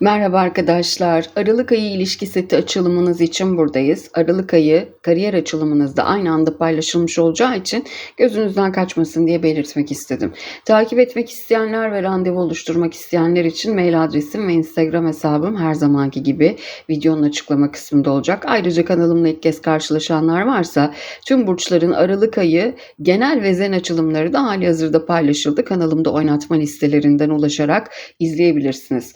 Merhaba arkadaşlar. Aralık ayı ilişki seti açılımınız için buradayız. Aralık ayı kariyer açılımınızda aynı anda paylaşılmış olacağı için gözünüzden kaçmasın diye belirtmek istedim. Takip etmek isteyenler ve randevu oluşturmak isteyenler için mail adresim ve Instagram hesabım her zamanki gibi videonun açıklama kısmında olacak. Ayrıca kanalımla ilk kez karşılaşanlar varsa tüm burçların Aralık ayı genel ve zen açılımları da hali hazırda paylaşıldı. Kanalımda oynatma listelerinden ulaşarak izleyebilirsiniz.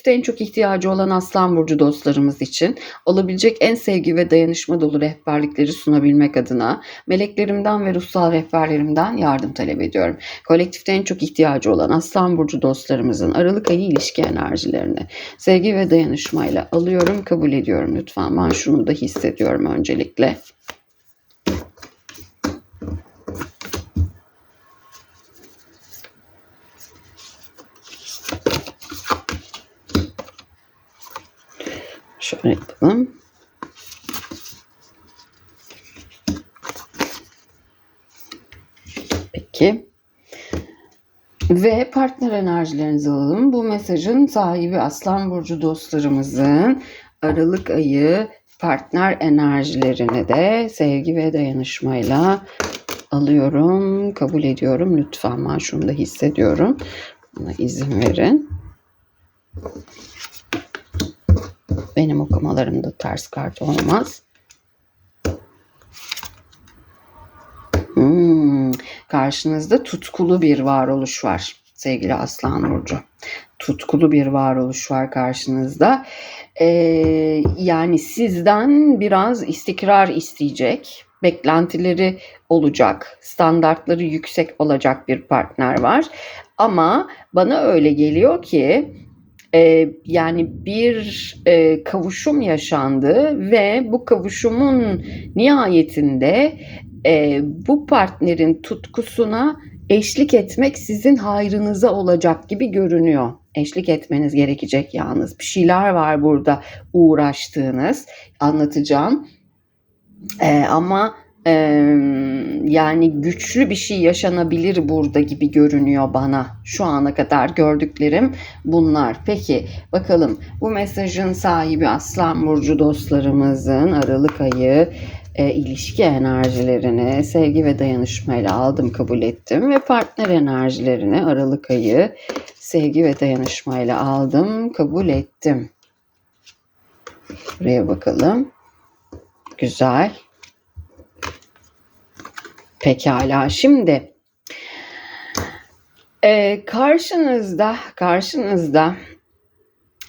Kolektifte en çok ihtiyacı olan Aslan Burcu dostlarımız için olabilecek en sevgi ve dayanışma dolu rehberlikleri sunabilmek adına meleklerimden ve ruhsal rehberlerimden yardım talep ediyorum. Kolektifte en çok ihtiyacı olan Aslan Burcu dostlarımızın Aralık ayı ilişki enerjilerini sevgi ve dayanışmayla alıyorum, kabul ediyorum lütfen. Ben şunu da hissediyorum öncelikle. Peki. Ve partner enerjilerinizi alalım. Bu mesajın sahibi Aslan Burcu dostlarımızın Aralık ayı partner enerjilerini de sevgi ve dayanışmayla alıyorum, kabul ediyorum. Lütfen ben şunu da hissediyorum. Buna izin verin. Benim okumalarımda ters kart olmaz. Karşınızda tutkulu bir varoluş var sevgili Aslan Burcu. Tutkulu bir varoluş var karşınızda. Ee, yani sizden biraz istikrar isteyecek, beklentileri olacak, standartları yüksek olacak bir partner var. Ama bana öyle geliyor ki e, yani bir e, kavuşum yaşandı ve bu kavuşumun nihayetinde e, bu partnerin tutkusuna eşlik etmek sizin hayrınıza olacak gibi görünüyor. Eşlik etmeniz gerekecek yalnız. Bir şeyler var burada uğraştığınız. Anlatacağım. E, ama e, yani güçlü bir şey yaşanabilir burada gibi görünüyor bana. Şu ana kadar gördüklerim bunlar. Peki bakalım bu mesajın sahibi Aslan Burcu dostlarımızın Aralık ayı e, ilişki enerjilerini sevgi ve dayanışmayla aldım kabul ettim ve partner enerjilerini Aralık ayı sevgi ve dayanışmayla aldım kabul ettim. Buraya bakalım. Güzel. Pekala. Şimdi e, karşınızda karşınızda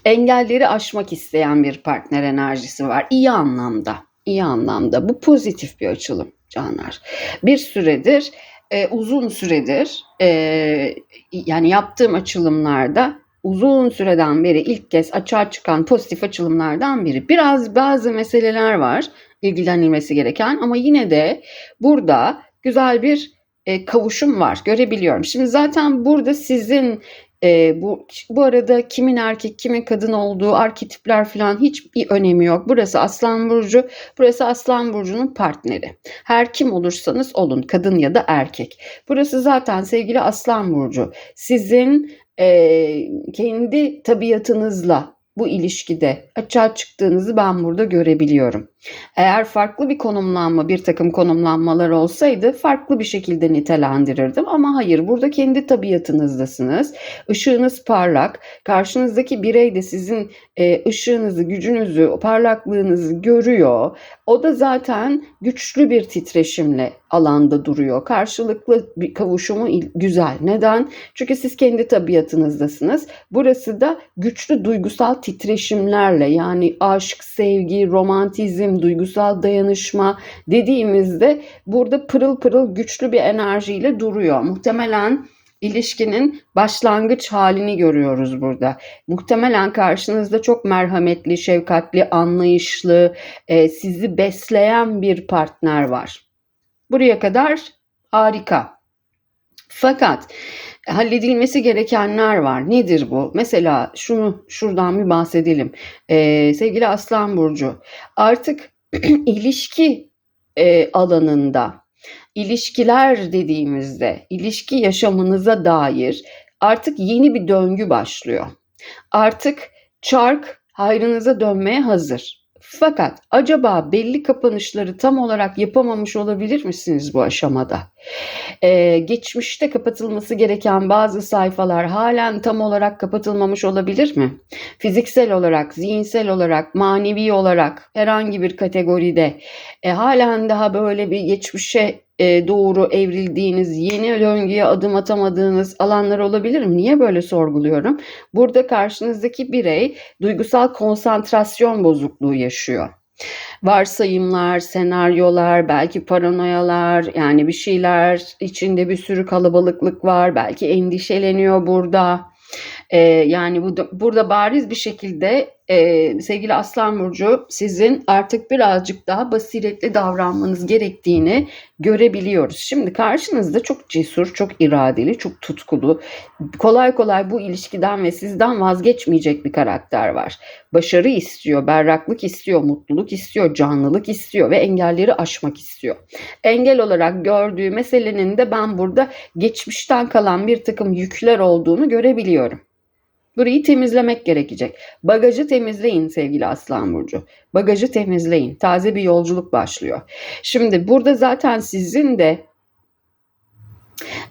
engelleri aşmak isteyen bir partner enerjisi var. İyi anlamda. İyi anlamda. Bu pozitif bir açılım canlar. Bir süredir e, uzun süredir e, yani yaptığım açılımlarda uzun süreden beri ilk kez açığa çıkan pozitif açılımlardan biri. Biraz bazı meseleler var ilgilenilmesi gereken ama yine de burada güzel bir e, kavuşum var. Görebiliyorum. Şimdi zaten burada sizin e, bu bu arada kimin erkek kimin kadın olduğu arketipler falan hiçbir önemi yok. Burası Aslan Burcu, burası Aslan Burcu'nun partneri. Her kim olursanız olun kadın ya da erkek. Burası zaten sevgili Aslan Burcu. Sizin e, kendi tabiatınızla bu ilişkide açığa çıktığınızı ben burada görebiliyorum. Eğer farklı bir konumlanma, bir takım konumlanmalar olsaydı farklı bir şekilde nitelendirirdim. Ama hayır, burada kendi tabiatınızdasınız. Işığınız parlak. Karşınızdaki birey de sizin e, ışığınızı, gücünüzü, parlaklığınızı görüyor. O da zaten güçlü bir titreşimle alanda duruyor. Karşılıklı bir kavuşumu güzel. Neden? Çünkü siz kendi tabiatınızdasınız. Burası da güçlü duygusal titreşimlerle yani aşk, sevgi, romantizm, duygusal dayanışma dediğimizde burada pırıl pırıl güçlü bir enerjiyle duruyor. Muhtemelen ilişkinin başlangıç halini görüyoruz burada. Muhtemelen karşınızda çok merhametli, şefkatli, anlayışlı, e, sizi besleyen bir partner var. Buraya kadar harika. Fakat halledilmesi gerekenler var. Nedir bu? Mesela şunu şuradan bir bahsedelim. Ee, sevgili Aslan Burcu artık ilişki e, alanında ilişkiler dediğimizde ilişki yaşamınıza dair artık yeni bir döngü başlıyor. Artık Çark hayrınıza dönmeye hazır. Fakat acaba belli kapanışları tam olarak yapamamış olabilir misiniz bu aşamada? Ee, geçmişte kapatılması gereken bazı sayfalar halen tam olarak kapatılmamış olabilir mi? Fiziksel olarak, zihinsel olarak, manevi olarak herhangi bir kategoride e, halen daha böyle bir geçmişe doğru evrildiğiniz, yeni döngüye adım atamadığınız alanlar olabilir mi? Niye böyle sorguluyorum? Burada karşınızdaki birey duygusal konsantrasyon bozukluğu yaşıyor. Varsayımlar, senaryolar, belki paranoyalar, yani bir şeyler içinde bir sürü kalabalıklık var. Belki endişeleniyor burada. Ee, yani bu da, burada bariz bir şekilde e, sevgili Aslan Burcu sizin artık birazcık daha basiretli davranmanız gerektiğini görebiliyoruz. Şimdi karşınızda çok cesur, çok iradeli, çok tutkulu, kolay kolay bu ilişkiden ve sizden vazgeçmeyecek bir karakter var. Başarı istiyor, berraklık istiyor, mutluluk istiyor, canlılık istiyor ve engelleri aşmak istiyor. Engel olarak gördüğü meselenin de ben burada geçmişten kalan bir takım yükler olduğunu görebiliyorum. Burayı temizlemek gerekecek. Bagajı temizleyin sevgili Aslan Burcu. Bagajı temizleyin. Taze bir yolculuk başlıyor. Şimdi burada zaten sizin de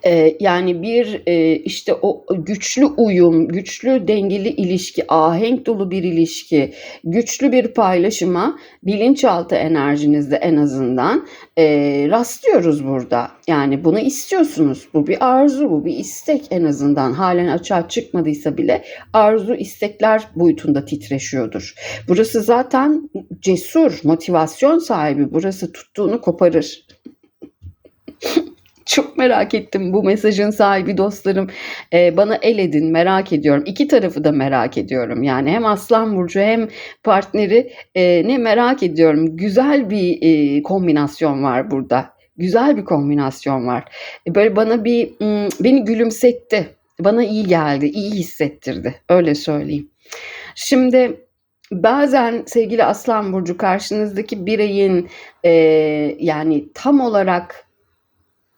ee, yani bir e, işte o güçlü uyum, güçlü dengeli ilişki, ahenk dolu bir ilişki, güçlü bir paylaşıma bilinçaltı enerjinizde en azından e, rastlıyoruz burada. Yani bunu istiyorsunuz. Bu bir arzu, bu bir istek en azından. Halen açığa çıkmadıysa bile arzu, istekler boyutunda titreşiyordur. Burası zaten cesur, motivasyon sahibi. Burası tuttuğunu koparır. Çok merak ettim bu mesajın sahibi dostlarım. Ee, bana el edin merak ediyorum. İki tarafı da merak ediyorum. Yani hem Aslan Burcu hem partneri e, ne merak ediyorum. Güzel bir e, kombinasyon var burada. Güzel bir kombinasyon var. E, böyle bana bir beni gülümsetti. Bana iyi geldi, iyi hissettirdi. Öyle söyleyeyim. Şimdi bazen sevgili Aslan Burcu karşınızdaki bireyin e, yani tam olarak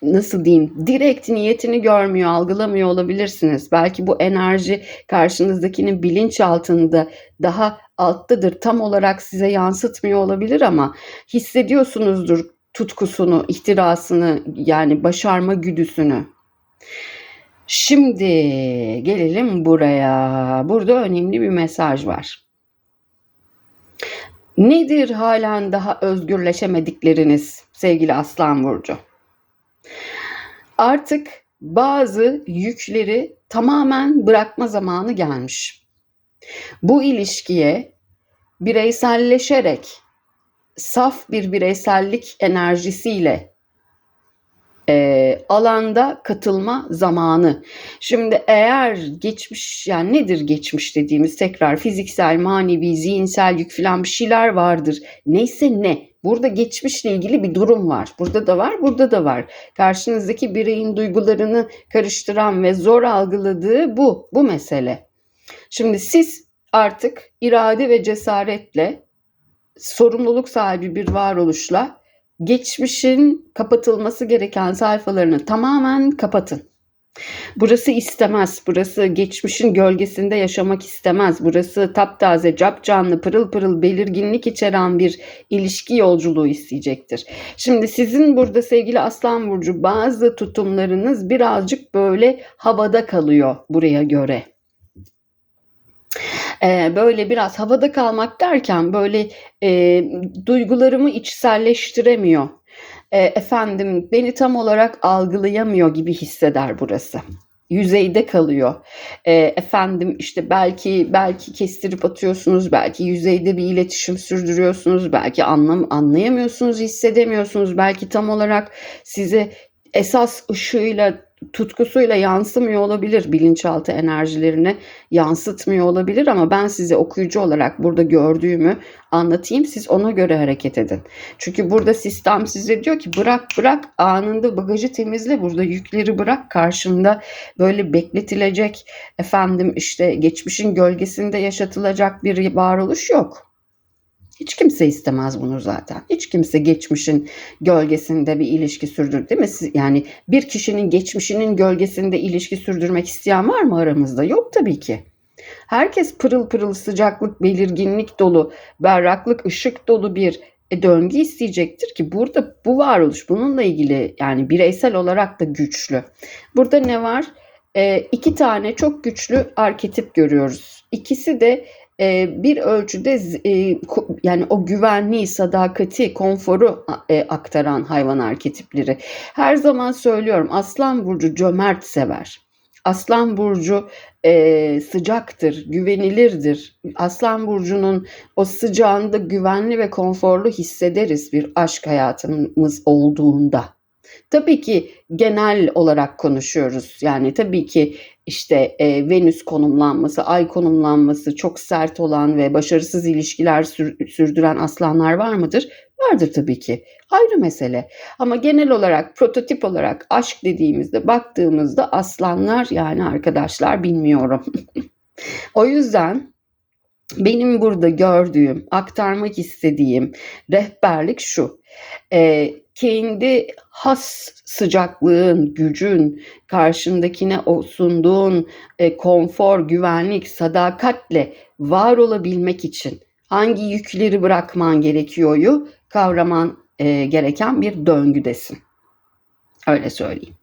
nasıl diyeyim direkt niyetini görmüyor, algılamıyor olabilirsiniz. Belki bu enerji karşınızdakinin bilinç altında daha alttadır. Tam olarak size yansıtmıyor olabilir ama hissediyorsunuzdur tutkusunu, ihtirasını yani başarma güdüsünü. Şimdi gelelim buraya. Burada önemli bir mesaj var. Nedir halen daha özgürleşemedikleriniz sevgili Aslan Burcu? Artık bazı yükleri tamamen bırakma zamanı gelmiş. Bu ilişkiye bireyselleşerek saf bir bireysellik enerjisiyle e, alanda katılma zamanı. Şimdi eğer geçmiş yani nedir geçmiş dediğimiz tekrar fiziksel, manevi, zihinsel yük falan bir şeyler vardır. Neyse ne Burada geçmişle ilgili bir durum var. Burada da var, burada da var. Karşınızdaki bireyin duygularını karıştıran ve zor algıladığı bu, bu mesele. Şimdi siz artık irade ve cesaretle sorumluluk sahibi bir varoluşla geçmişin kapatılması gereken sayfalarını tamamen kapatın. Burası istemez. Burası geçmişin gölgesinde yaşamak istemez. Burası taptaze, cap canlı, pırıl pırıl belirginlik içeren bir ilişki yolculuğu isteyecektir. Şimdi sizin burada sevgili Aslan Burcu bazı tutumlarınız birazcık böyle havada kalıyor buraya göre ee, böyle biraz havada kalmak derken böyle e, duygularımı içselleştiremiyor e, efendim beni tam olarak algılayamıyor gibi hisseder burası. Yüzeyde kalıyor. E, efendim işte belki belki kestirip atıyorsunuz, belki yüzeyde bir iletişim sürdürüyorsunuz, belki anlam anlayamıyorsunuz, hissedemiyorsunuz, belki tam olarak size esas ışığıyla tutkusuyla yansımıyor olabilir bilinçaltı enerjilerini yansıtmıyor olabilir ama ben size okuyucu olarak burada gördüğümü anlatayım siz ona göre hareket edin. Çünkü burada sistem size diyor ki bırak bırak anında bagajı temizle burada yükleri bırak karşında böyle bekletilecek efendim işte geçmişin gölgesinde yaşatılacak bir varoluş yok. Hiç kimse istemez bunu zaten. Hiç kimse geçmişin gölgesinde bir ilişki sürdür değil mi? Yani bir kişinin geçmişinin gölgesinde ilişki sürdürmek isteyen var mı aramızda? Yok tabii ki. Herkes pırıl pırıl sıcaklık, belirginlik dolu, berraklık, ışık dolu bir e, döngü isteyecektir ki burada bu varoluş bununla ilgili yani bireysel olarak da güçlü. Burada ne var? E, iki tane çok güçlü arketip görüyoruz. İkisi de bir ölçüde e, yani o güvenliği, sadakati, konforu e, aktaran hayvan arketipleri. Her zaman söylüyorum Aslan Burcu cömert sever. Aslan Burcu e, sıcaktır, güvenilirdir. Aslan Burcu'nun o sıcağında güvenli ve konforlu hissederiz bir aşk hayatımız olduğunda. Tabii ki genel olarak konuşuyoruz. Yani tabii ki işte e, Venüs konumlanması, Ay konumlanması çok sert olan ve başarısız ilişkiler sür- sürdüren aslanlar var mıdır? Vardır tabii ki. Ayrı mesele. Ama genel olarak prototip olarak aşk dediğimizde baktığımızda aslanlar yani arkadaşlar bilmiyorum. o yüzden benim burada gördüğüm, aktarmak istediğim rehberlik şu. Ee, kendi has sıcaklığın, gücün, karşındakine o sunduğun e, konfor, güvenlik, sadakatle var olabilmek için hangi yükleri bırakman gerekiyoryu kavraman e, gereken bir döngüdesin. Öyle söyleyeyim.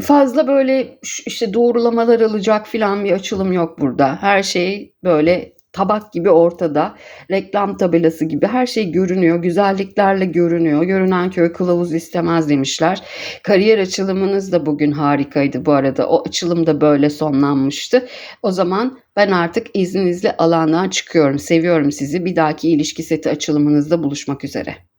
Fazla böyle işte doğrulamalar alacak filan bir açılım yok burada. Her şey böyle tabak gibi ortada. Reklam tabelası gibi her şey görünüyor. Güzelliklerle görünüyor. Görünen köy kılavuz istemez demişler. Kariyer açılımınız da bugün harikaydı bu arada. O açılım da böyle sonlanmıştı. O zaman ben artık izninizle alandan çıkıyorum. Seviyorum sizi. Bir dahaki ilişki seti açılımınızda buluşmak üzere.